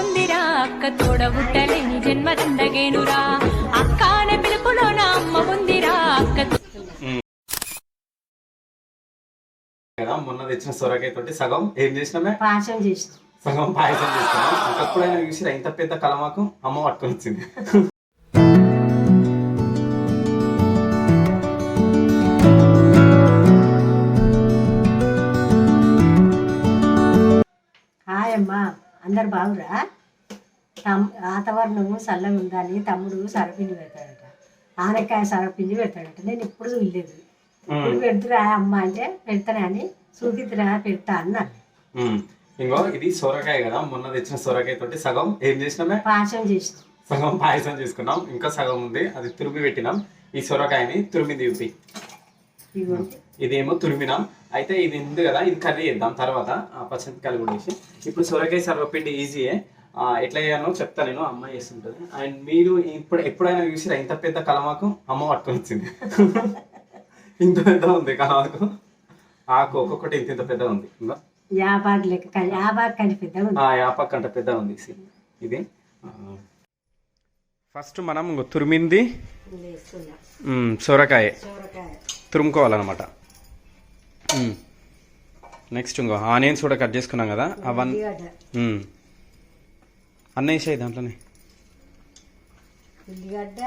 ఉందిరా అక్క తోడబుట్టలేని జన్మదండగేనురా అక్క అనే పిలుపులో నా అమ్మ ఉందిరా అక్క. కదా మొన్న తెచ్చిన సొరకాయ తోటి సగం. ఏం చేసినామే? పాశం చేసిన. సగం పాయసం చేసుకున్నాం ఇంకెప్పుడైనా చూసిరా ఇంత పెద్ద కలమాకు అమ్మ పట్టుకొని వచ్చింది. హాయ్ అమ్మా. అందరు బాగురా తమ్ వాతావరణము చల్లగా ఉందని తమ్ముడు సరపిండి పెడతాడట. ఆనకాయ సరపిండి పెడతాడట. నేను ఇప్పుడు చూడలేదు. ఇప్పుడు పెడుతురా అమ్మ అంటే పెడతానే అని చూపిద్దురా పెడతా అన్నాను ఉమ్. ఇంకో ఇది సొరకాయ కదా. మొన్న తెచ్చిన సొరకాయ తోటి సగం ఏం చేసినామే? పాశం చేసిన. సగం పాయసం చేసుకున్నాం. ఇంకా సగం ఉంది. అది తురిమి పెట్టినాం. ఈ సొరకాయని తురిమి దింపి ఇదిగోండి ఇదేమో తురిమినాం. అయితే ఇది ఉంది కదా ఇది కర్రీ చేద్దాం తర్వాత. ఆ పచ్చిమిరపకాయలు కూడా వేసి. ఇప్పుడు సొరకాయ సర్వపిండి ఈజీయే ఎట్లా చేయాలో చెప్తా నేను అమ్మ చేస్తుంటుంది. అండ్ మీరు ఇప్పుడు ఎప్పుడైనా చూసిరా ఇంత పెద్ద కలమాకు? అమ్మ పట్టుకొని వచ్చింది ఇంత పెద్ద ఉంది కలమాకు. ఆకు ఒక్కొక్కటి ఇంత ఇంత పెద్ద ఉంది. యాబాగ్ లెక్క కంటే ఉంది. యాపక్ పెద్ద ఉంది. ఇది. ఫస్ట్ మనం తురిమింది. సోరకాయ. తురుముకోవాలన్నమాట. నెక్స్ట్ ఇంకో ఆనియన్స్ కూడా కట్ చేసుకున్నాం కదా అవన్నీ. అన్నీ వేసాయి దాంట్లోనే. ఉల్లిగడ్డ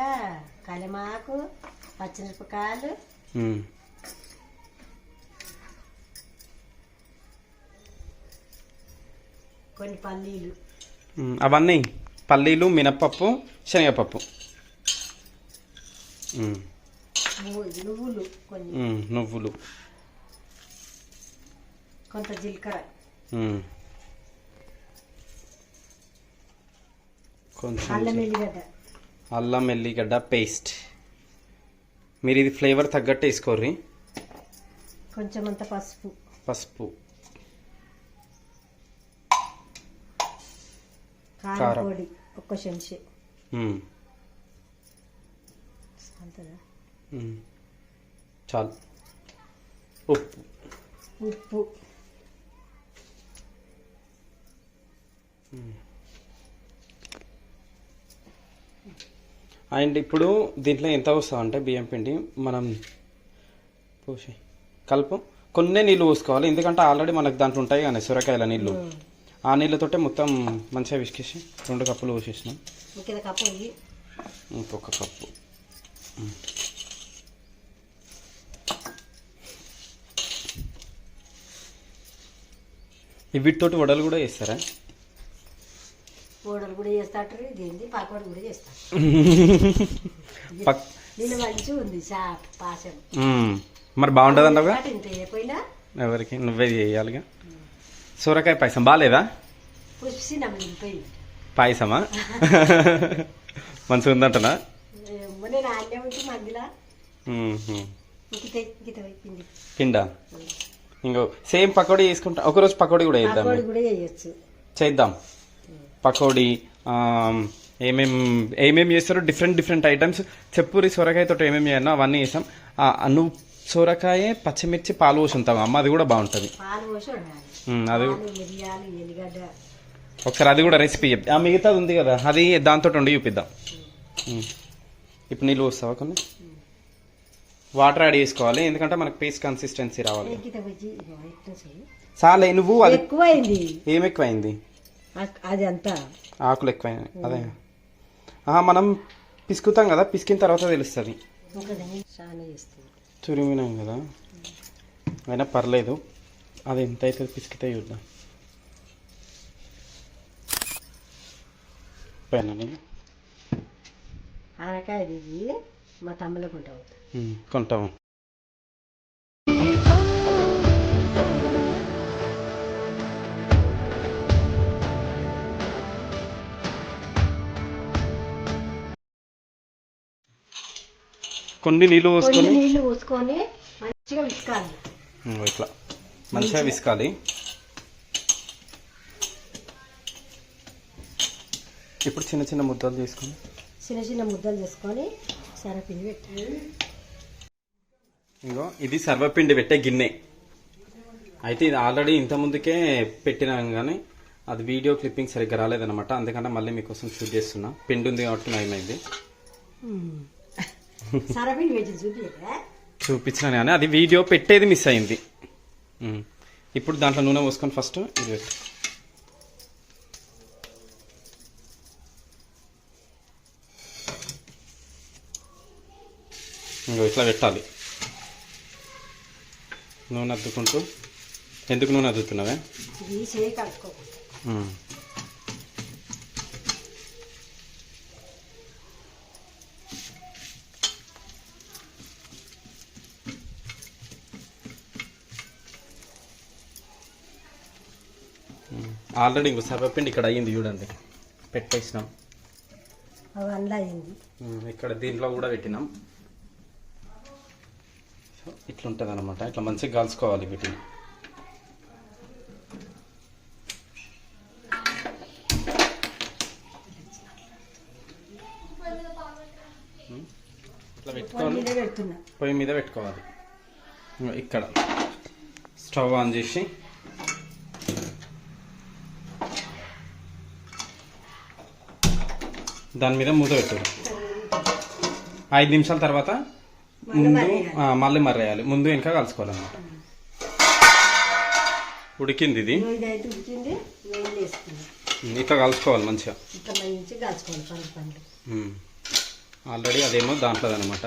కలిమాకు పచ్చిమిరపకాయలు. కొన్ని పల్లీలు. అవన్నీ పల్లీలు మినప్పప్పు శనగపప్పు. నువ్వులు నువ్వులు. కొంత జీలకర్ర. కొంచెం అల్లం ఎల్లిగడ్డ. అల్లం ఎల్లిగడ్డ పేస్ట్ మీరు ఇది ఫ్లేవర్ తగ్గట్టు వేసుకోర్రి. కొంచెం అంత పసుపు. పసుపు. కారం. పొడి ఒక్క చెంచా. చాలు. ఉప్పు. ఉప్పు. అండ్ ఇప్పుడు దీంట్లో ఎంత వస్తుంది అంటే బియ్యం పిండి మనం పోసి కలుపు. కొన్ని నీళ్ళు పోసుకోవాలి. ఎందుకంటే ఆల్రెడీ మనకు దాంట్లో ఉంటాయి కానీ సొరకాయల నీళ్ళు ఆ నీళ్ళతోటే మొత్తం మంచిగా విసికేసి రెండు కప్పులు పోసేసినాం. ఇంకొక కప్పు. వీటితోటి వడలు కూడా వేస్తారా? కూడా ఇదేంది? పాకోడు కూడా మంచిగా ఉంది పాశం. మ్మ్. మరి బాగుంటుంది అంటగా అటు ఇంత అయిపోయినా ఎవరికి? నువ్వే చేయాలిగా. సొరకాయ పాయసం బాగాలేదా? పాయసమా? మంచిగా ఉందంటనా? నేను ఉంటే పిండా? ఇంకో సేమ్ పకోడీ చేసుకుంటా. ఒకరోజు పకోడీ కూడా చేద్దాం. పాకోడి కూడా చేయొచ్చు. చేద్దాం. పకోడీ ఏమేం ఏమేం చేస్తారో డిఫరెంట్ డిఫరెంట్ ఐటమ్స్ చెప్పురి సొరకాయతో ఏమేమి చేయాలో అవన్నీ చేసాం ఆ, నువ్వు సొరకాయ పచ్చిమిర్చి పాలు పోసి ఉంటాం అమ్మ అది కూడా బాగుంటుంది. పోసి అది ఒకసారి అది కూడా రెసిపీ చెప్ ఆ మిగతాది ఉంది కదా అది దాంతో ఉండి చూపిద్దాం. ఇప్పుడు నీళ్ళు వస్తావా కొన్ని? వాటర్ యాడ్ చేసుకోవాలి ఎందుకంటే మనకు పేస్ట్ కన్సిస్టెన్సీ రావాలి. చాలే నువ్వు అది ఎక్కువైంది. ఏం ఎక్కువైంది? అది అంతా ఆకులు ఎక్కువైనాయి. అదే. మనం పిసుకుతాం కదా పిసికిన తర్వాత తెలుస్తుంది. తురిమినాం కదా. అయినా పర్లేదు. అది ఎంత అవుతుంది పిసికితే చూద్దాం. పైన. ఆనకాయ మా తమ్ములకు ఉమ్, కొంటాము. కొన్ని నీళ్ళు పోసుకొని నీళ్ళు పోసుకొని మంచిగా విసుకాలి ఇట్లా. మంచిగా విసుకాలి. ఇప్పుడు చిన్న చిన్న ముద్దలు తీసుకొని చిన్న చిన్న ముద్దలు చేసుకొని సరపిండి పెట్టి ఇంకో ఇది సర్వపిండి పెట్టే గిన్నె. అయితే ఇది ఆల్రెడీ ఇంత ముందుకే పెట్టినాం కానీ అది వీడియో క్లిప్పింగ్ సరిగ్గా రాలేదన్నమాట. అందుకని మళ్ళీ మీకోసం షూట్ చేస్తున్నా. పిండి ఉంది కాబట్టి నయమైంది. చూపించిన కానీ అది వీడియో పెట్టేది మిస్ అయింది. ఇప్పుడు దాంట్లో నూనె పోసుకొని ఫస్ట్ ఇది పెట్టు. ఇంకో ఇట్లా పెట్టాలి. నూనె అద్దుకుంటూ. ఎందుకు నూనె అద్దుతున్నావే? ఆల్రెడీ ఇంకో సర్వపిండి ఇక్కడ అయ్యింది చూడండి. పెట్టేసినాం. అయింది ఇక్కడ దీంట్లో కూడా పెట్టినాం. ఇట్లా ఉంటుంది అనమాట ఇట్లా మంచిగా కాల్చుకోవాలి వీటిని. ఇట్లా పొయ్యి మీద పెడుతున్నా. పొయ్యి మీద పెట్టుకోవాలి. ఇక్కడ. స్టవ్ ఆన్ చేసి దాని మీద మూత పెట్టారు ఐదు నిమిషాల తర్వాత ముందు మళ్ళీ మర్రేయాలి. ముందు ఇంకా కలుసుకోవాలన్నమాట. ఉడికింది ఇది. ఇట్లా కలుసుకోవాలి మంచిగా. ఇంకా. ఆల్రెడీ అదేమో దాంట్లో అనమాట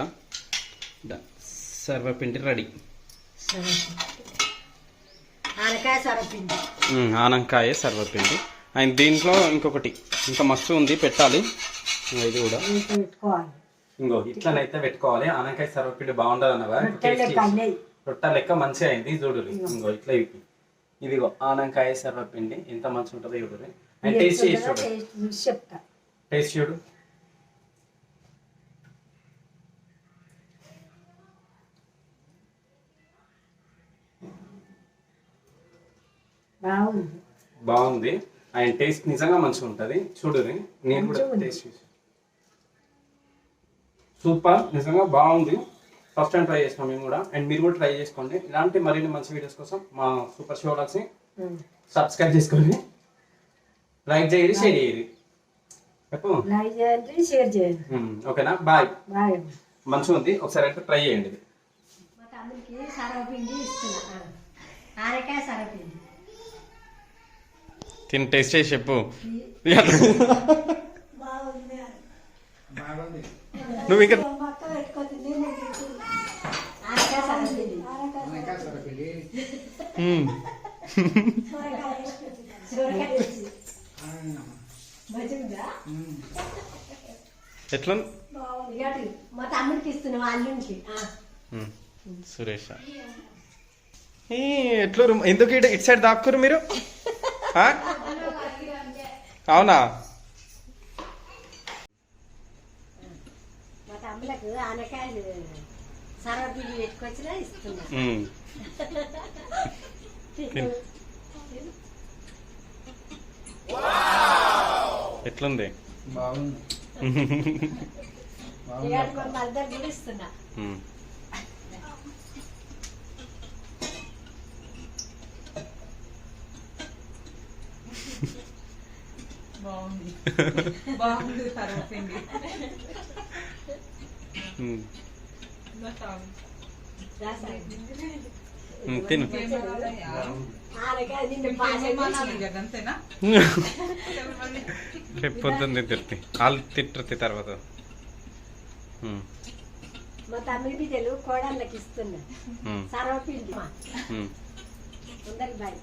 సర్వపిండి రెడీ. ఆనకాయ సర్వపిండి. అండ్ దీంట్లో ఇంకొకటి ఇంకా మస్తు ఉంది పెట్టాలి. ఇది కూడా. ఇంకో ఇట్లనైతే పెట్టుకోవాలి. ఆనంకాయ సర్వపిండి బాగుండదు అన్నవా రొట్ట లెక్క మంచిగా అయింది. చూడు ఇంకో ఇట్లా ఇవి ఇదిగో ఆనంకాయ సర్వపిండి. ఎంత మంచిగా ఉంటుందో చూడు అండ్ టేస్ట్ చేసి చూడు. టేస్ట్ చూడు. బాగుంది. బాగుంది. అండ్ టేస్ట్ నిజంగా మంచిగా ఉంటుంది. చూడు నేను కూడా. టేస్ట్ చూసి సూపర్ నిజంగా బాగుంది. ఫస్ట్ టైం ట్రై చేసినాం మేము కూడా. అండ్ మీరు కూడా ట్రై చేసుకోండి. ఇలాంటి మరిన్ని మంచి వీడియోస్ కోసం మా సూపర్ షో ని ఉమ్. సబ్స్క్రైబ్ చేసుకోండి లైక్ చేయండి షేర్ చేయండి. చెప్పు. లైక్ చేయండి షేర్ చేయండి. ఓకేనా బాయ్ బాగా మంచిగా ఉంది. ఒకసారి అయితే ట్రై చేయండి మా తమ్ముడికి సరపిండి ఇస్తున్నా. సరపిండి తిని టేస్ట్ చేసి చెప్పు బాగుంది నువ్వు ఇంకా మొక్క పెట్టుకోతుంది ఆనకాయ సరపిండి ఉమ్. సొరకాయ వేసి. మంచిగుందా ఎట్లా మా తమ్ముడికి ఇస్తున్నాం అల్లునికి ఆ. ఉమ్, సురేష్ ఏ, ఎట్లా ఎందుకు ఇటు ఇటు సైడ్ దాక్కురు మీరు? అవునా మా తమ్ములకు ఆనకాయలు సరపిండి పెట్టుకొచ్చినా ఇస్తున్నా. ఎట్లుంది? బాగుంది. మద్దరు. బాగుంది. బాగుంది. సర్వపిండి తిను. రేపు పొద్దున్న తిట్టి. వాళ్ళు తిట్టి తర్వాత. మా తమ్ముడి బిడ్డలు కోడళ్ళకి ఇస్తున్నా సర్వపిండి. అందరికి బాయ్.